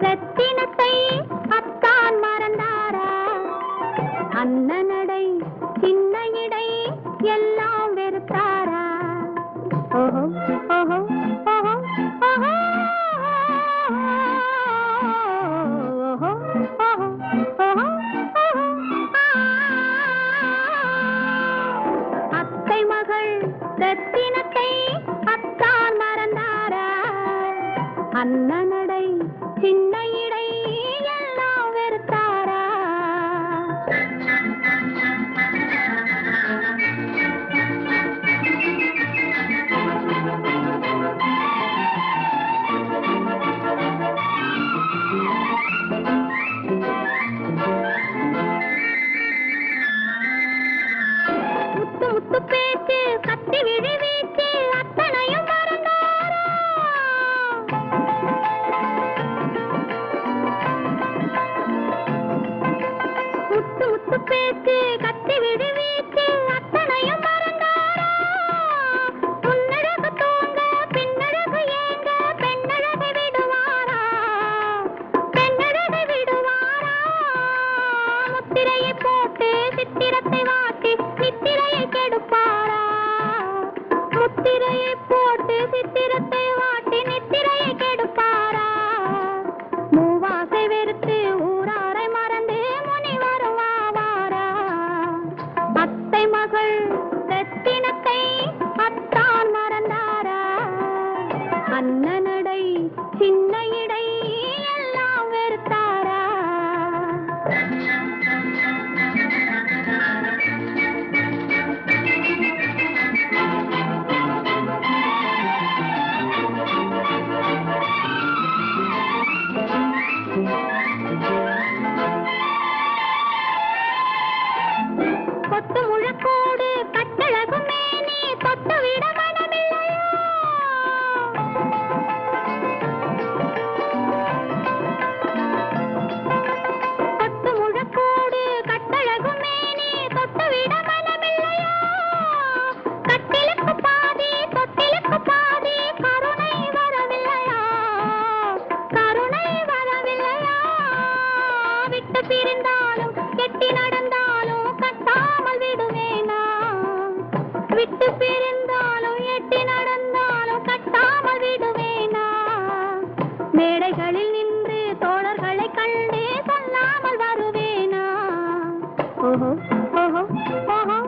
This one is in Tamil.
ரத்தினத்தை அத்தான் மறந்தாரா. அண்ணனடை சின்ன இடை எல்லாம் வெறுத்தாரா. ஓஹோ ஓஹோ ஓஹோ ஓஹோ. ரத்தினத்தை அத்தான் மறந்தாரா. அண்ணன் சின்ன இடை எல்லாம் வெறுத்தாரா? போட்டு சித்திரத்தை வாட்டி நித்திரையை கெடுப்பாரா? மூவாசை வெறுத்து ஊராரை மறந்து முனி வருவாவாரா அத்தை மகள் ரத்தினத்தை அத்தான் மறந்தாரா? அண்ணனடை சின்ன இடை பிரிந்தாலும் கெட்டி நடந்தாலும் கட்டாமல் விடுவே நான். விட்டு பிரிந்தாலும் எட்டி நடந்தாலும் கட்டாமல் விடுவே நான். மேடைகளில் நின்று தோழர்களை கண்டே சொல்லாமல் வருவேனா? ஓஹோ ஓஹோ ஓஹோ.